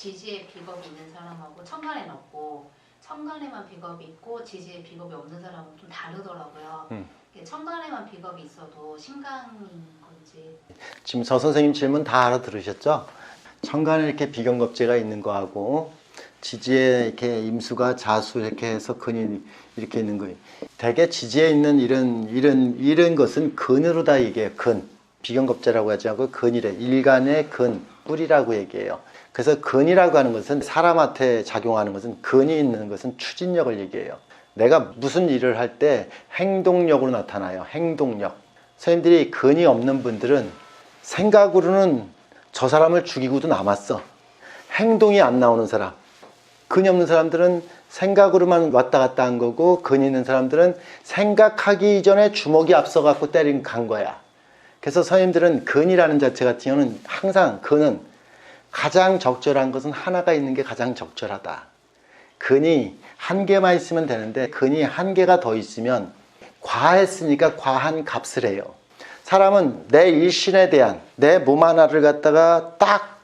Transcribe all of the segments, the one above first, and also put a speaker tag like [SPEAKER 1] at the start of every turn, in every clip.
[SPEAKER 1] 지지에 비겁이 있는 사람하고 천간에는 없고 천간에만 비겁이 있고 지지에 비겁이 없는 사람은 좀 다르더라고요.
[SPEAKER 2] 음.
[SPEAKER 1] 이게 천간에만 비겁이 있어도 신강인 건지
[SPEAKER 2] 지금 저 선생님 질문 다 알아들으셨죠? 천간에 이렇게 비경겁제가 있는 거하고 지지에 이렇게 임수가 자수 이렇게 해서 근이 이렇게 있는 거예요. 대개 지지에 있는 이런 이런 이런 것은 근으로 다 얘기해요. 근 비경겁제라고 하지 않고 근이래. 일간의 근 뿌리라고 얘기해요. 그래서 근이라고 하는 것은 사람한테 작용하는 것은 근이 있는 것은 추진력을 얘기해요. 내가 무슨 일을 할 때 행동력으로 나타나요. 행동력. 선생님들이 근이 없는 분들은 생각으로는 저 사람을 죽이고도 남았어. 행동이 안 나오는 사람. 근이 없는 사람들은 생각으로만 왔다 갔다 한 거고, 근이 있는 사람들은 생각하기 이전에 주먹이 앞서갖고 때린 간 거야. 그래서 선생님들은 근이라는 자체 같은 경우는 항상 근은 가장 적절한 것은 하나가 있는 게 가장 적절하다. 근이 한 개만 있으면 되는데 근이 한 개가 더 있으면 과했으니까 과한 값을 해요. 사람은 내 일신에 대한 내 몸 하나를 갖다가 딱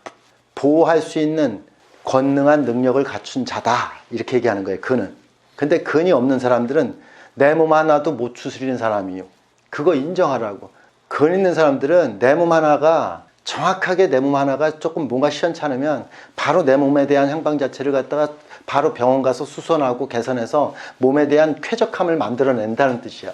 [SPEAKER 2] 보호할 수 있는 권능한 능력을 갖춘 자다. 이렇게 얘기하는 거예요. 근은. 근데 근이 없는 사람들은 내 몸 하나도 못 추스리는 사람이요. 그거 인정하라고. 근 있는 사람들은 내 몸 하나가 정확하게 내 몸 하나가 조금 뭔가 시원찮으면 바로 내 몸에 대한 향방 자체를 갖다가 바로 병원 가서 수선하고 개선해서 몸에 대한 쾌적함을 만들어낸다는 뜻이야.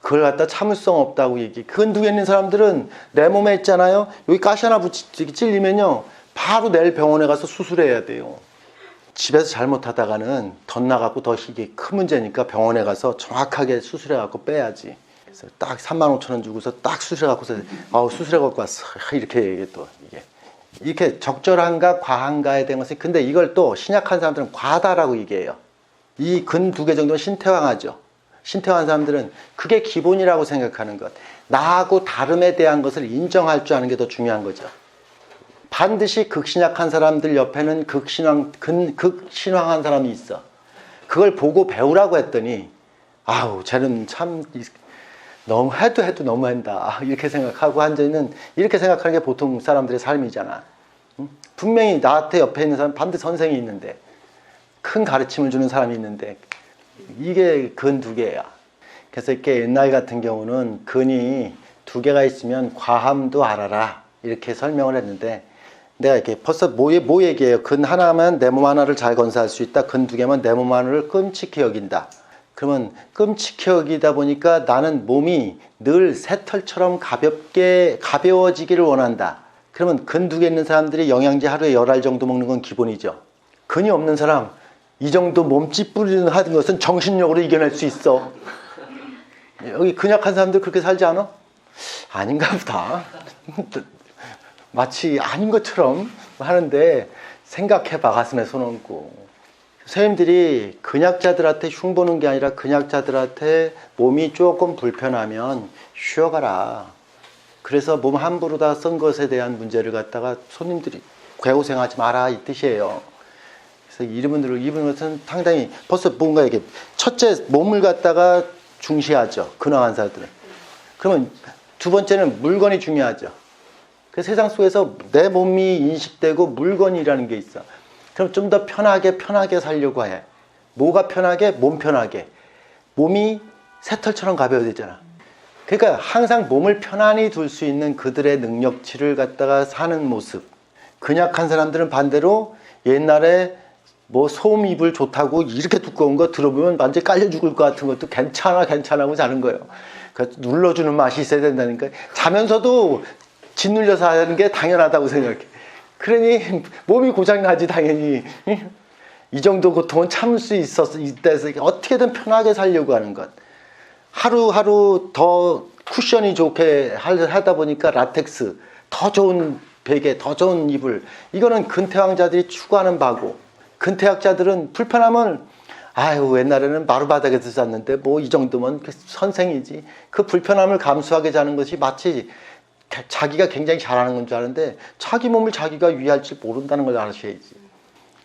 [SPEAKER 2] 그걸 갖다 참을성 없다고 얘기. 근 두개 있는 사람들은 내 몸에 있잖아요. 여기 가시 하나 붙이 찔리면요. 바로 내일 병원에 가서 수술해야 돼요. 집에서 잘못하다가는 덧나가고 더 이게 큰 문제니까 병원에 가서 정확하게 수술해갖고 빼야지. 그래서 딱 3만 5천 원 주고서 딱 수술해 갖고서 아우 수술해 갖고 왔어. 이렇게 얘기해 또 이게. 이렇게 적절한가 과한가에 대한 것은 근데 이걸 또 신약한 사람들은 과다라고 얘기해요. 이 근 두 개 정도는 신태왕하죠. 신태왕한 사람들은 그게 기본이라고 생각하는 것. 나하고 다름에 대한 것을 인정할 줄 아는 게 더 중요한 거죠. 반드시 극신약한 사람들 옆에는 극신왕, 근, 극신왕한 사람이 있어. 그걸 보고 배우라고 했더니, 아우, 쟤는 참, 이- 너무 해도 해도 너무한다. 이렇게 생각하고 앉아있는, 이렇게 생각하는 게 보통 사람들의 삶이잖아. 응? 분명히 나한테 옆에 있는 사람, 반드시 선생이 있는데, 큰 가르침을 주는 사람이 있는데, 이게 근 두 개야. 그래서 이렇게 옛날 같은 경우는 근이 두 개가 있으면 과함도 알아라. 이렇게 설명을 했는데, 내가 이렇게 벌써 뭐, 뭐 얘기해요? 근 하나면 내 몸 하나를 잘 건사할 수 있다. 근 두 개면 내 몸 하나를 끔찍히 여긴다. 그러면 끔찍히 여기다 보니까 나는 몸이 늘 새털처럼 가볍게 가벼워지기를 원한다. 그러면 근두개 있는 사람들이 영양제 하루에 열 알 정도 먹는 건 기본이죠. 근이 없는 사람 이 정도 몸집 뿌리는 하는 것은 정신력으로 이겨낼 수 있어. 여기 근약한 사람들 그렇게 살지 않아? 아닌가 보다. 마치 아닌 것처럼 하는데 생각해봐 가슴에 손 얹고 선생님들이 근약자들한테 흉보는 게 아니라 근약자들한테 몸이 조금 불편하면 쉬어가라. 그래서 몸 함부로 다 쓴 것에 대한 문제를 갖다가 손님들이 괴고생하지 마라 이 뜻이에요. 그래서 이분들을 입은 것은 상당히 벌써 뭔가 이게 첫째 몸을 갖다가 중시하죠. 근황한 사람들은. 그러면 두 번째는 물건이 중요하죠. 그 세상 속에서 내 몸이 인식되고 물건이라는 게 있어. 그럼 좀 더 편하게 편하게 살려고 해. 뭐가 편하게? 몸 편하게. 몸이 새털처럼 가벼워야 되잖아. 그러니까 항상 몸을 편안히 둘 수 있는 그들의 능력치를 갖다가 사는 모습. 근약한 사람들은 반대로 옛날에 뭐 소음 이불 좋다고 이렇게 두꺼운 거 들어보면 완전히 깔려 죽을 것 같은 것도 괜찮아 괜찮아 하고 자는 거예요. 그 눌러주는 맛이 있어야 된다니까. 자면서도 짓눌려서 하는 게 당연하다고 생각해. 그러니 몸이 고장나지 당연히. 이 정도 고통은 참을 수 있었어 이때서 어떻게든 편하게 살려고 하는 것. 하루하루 더 쿠션이 좋게 할- 하다 보니까 라텍스 더 좋은 베개 더 좋은 이불 이거는 근태왕자들이 추구하는 바고 근태학자들은 불편하면 아유 옛날에는 마루바닥에서 잤는데 뭐 이 정도면 그 선생이지 그 불편함을 감수하게 자는 것이 마치 가- 자기가 굉장히 잘하는 건 줄 아는데 자기 몸을 자기가 위할 줄 모른다는 걸 아셔야지.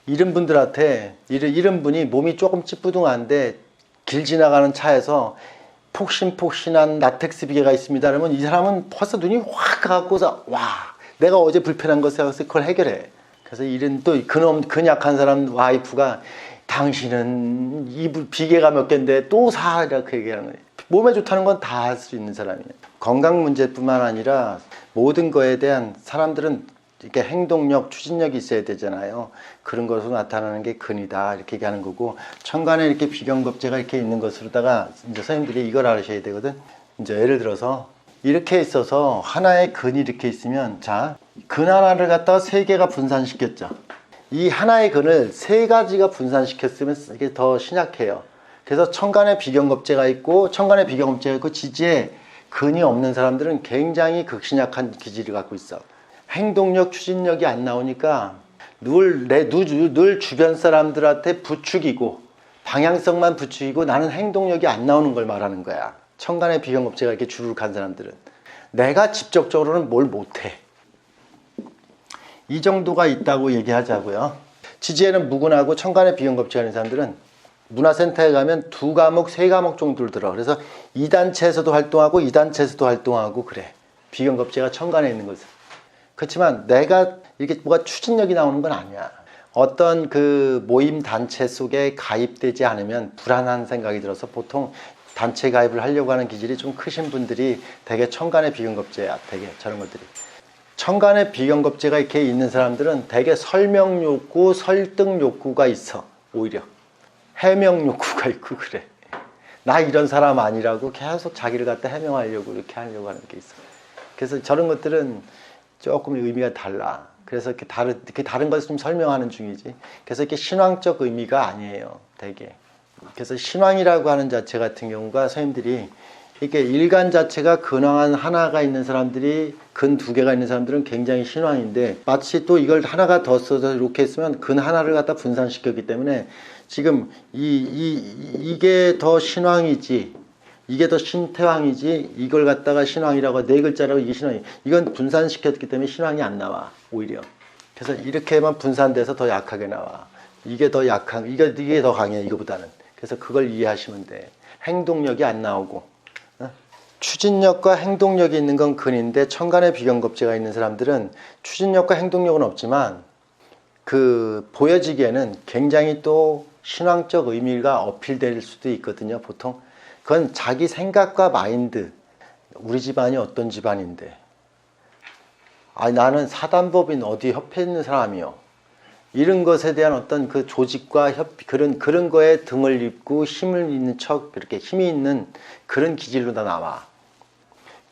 [SPEAKER 2] 이런 분들한테 이런, 이런 분이 몸이 조금 찌뿌둥한데 길 지나가는 차에서 폭신폭신한 라텍스 비계가 있습니다. 그러면 이 사람은 벌써 눈이 확 가고서 와 내가 어제 불편한 것에 그걸 해결해. 그래서 이런 또 그놈 근약한 사람 와이프가 당신은 이불 비계가 몇 개인데 또사 이렇게 얘기하는 거예요. 몸에 좋다는 건 다 할 수 있는 사람이에요. 건강 문제뿐만 아니라 모든 거에 대한 사람들은 이렇게 행동력, 추진력이 있어야 되잖아요. 그런 것으로 나타나는 게 근이다 이렇게 얘기하는 거고 천간에 이렇게 비경겁제가 이렇게 있는 것으로다가 이제 선생님들이 이걸 알으셔야 되거든. 이제 예를 들어서 이렇게 있어서 하나의 근이 이렇게 있으면 자, 근 하나를 갖다가 세 개가 분산시켰죠. 이 하나의 근을 세 가지가 분산시켰으면 이게 더 신약해요. 그래서 천간에 비경겁제가 있고 천간에 비경겁제가 있고 지지에 근이 없는 사람들은 굉장히 극신약한 기질을 갖고 있어. 행동력, 추진력이 안 나오니까 늘, 내, 늘, 늘 주변 사람들한테 부추기고 방향성만 부추기고 나는 행동력이 안 나오는 걸 말하는 거야. 천간에 비경겁제가 이렇게 주룩한 사람들은. 내가 직접적으로는 뭘 못해. 이 정도가 있다고 얘기하자고요. 지지에는 무근하고 천간에 비경겁제가 있는 사람들은 문화센터에 가면 두 과목, 세 과목 정도를 들어. 그래서 이 단체에서도 활동하고 이 단체에서도 활동하고 그래. 비경겁제가 천간에 있는 것은. 그렇지만 내가 이렇게 뭐가 추진력이 나오는 건 아니야. 어떤 그 모임 단체 속에 가입되지 않으면 불안한 생각이 들어서 보통 단체 가입을 하려고 하는 기질이 좀 크신 분들이 되게 천간에 비경겁제야. 되게 저런 것들이. 천간에 비경겁제가 이렇게 있는 사람들은 되게 설명 욕구, 설득 욕구가 있어. 오히려. 해명 욕구가 있고 그래. 나 이런 사람 아니라고 계속 자기를 갖다 해명하려고 이렇게 하려고 하는 게 있어. 그래서 저런 것들은 조금 의미가 달라. 그래서 이렇게 다른, 이렇게 다른 것을 좀 설명하는 중이지. 그래서 이렇게 신앙적 의미가 아니에요. 되게. 그래서 신앙이라고 하는 자체 같은 경우가 선생님들이 이렇게 일간 자체가 근황한 하나가 있는 사람들이 근 두 개가 있는 사람들은 굉장히 신앙인데 마치 또 이걸 하나가 더 써서 이렇게 했으면 근 하나를 갖다 분산시켰기 때문에 지금 이, 이, 이게 더 신왕이지 이게 더 신태왕이지 이걸 갖다가 신왕이라고 네 글자라고 이게 신왕이 이건 분산시켰기 때문에 신왕이 안 나와 오히려. 그래서 이렇게만 분산돼서 더 약하게 나와. 이게 더 약한 이게 이게 더 강해 이거보다는. 그래서 그걸 이해하시면 돼. 행동력이 안 나오고. 어? 추진력과 행동력이 있는 건 근인데 천간에 비경겁제가 있는 사람들은 추진력과 행동력은 없지만 그 보여지기에는 굉장히 또 신앙적 의미가 어필될 수도 있거든요. 보통 그건 자기 생각과 마인드. 우리 집안이 어떤 집안인데? 아 나는 사단법인 어디 협회 있는 사람이요. 이런 것에 대한 어떤 그 조직과 협 그런 그런 거에 등을 잇고 힘을 있는 척 그렇게 힘이 있는 그런 기질로 다 나와.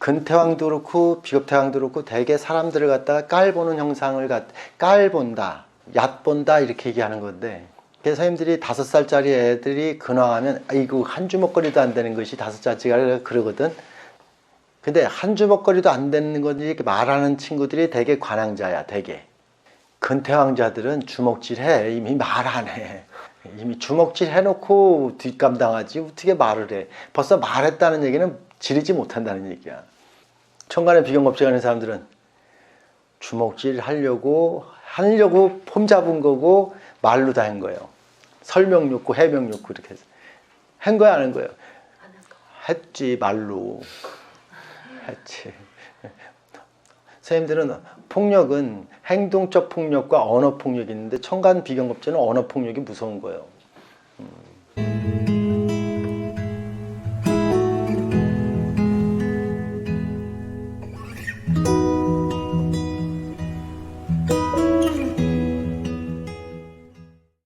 [SPEAKER 2] 근태왕도 그렇고 비겁태왕도 그렇고 대개 사람들을 갖다가 깔보는 형상을 갖 깔본다, 얕본다 이렇게 얘기하는 건데 선생님들이 다섯 살짜리 애들이 근황하면 아이고 한 주먹거리도 안 되는 것이 다섯 살짜리가 그러거든. 근데 한 주먹거리도 안 되는 건지 이렇게 말하는 친구들이 되게 관왕자야, 되게. 근태왕자들은 주먹질해 이미 말 안 해. 이미 주먹질 해놓고 뒷감당하지 어떻게 말을 해. 벌써 말했다는 얘기는 지르지 못한다는 얘기야. 천간에 비경겁제가 있는 사람들은 주먹질 하려고 하려고 폼 잡은 거고 말로 다 한 거예요. 설명 욕구, 해명 욕구 이렇게 해서 한 거야 안 한 거예요. 했지 말로 했지. 선생님들은 폭력은 행동적 폭력과 언어 폭력이 있는데 천간 비경겁제는 언어 폭력이 무서운 거예요. 음.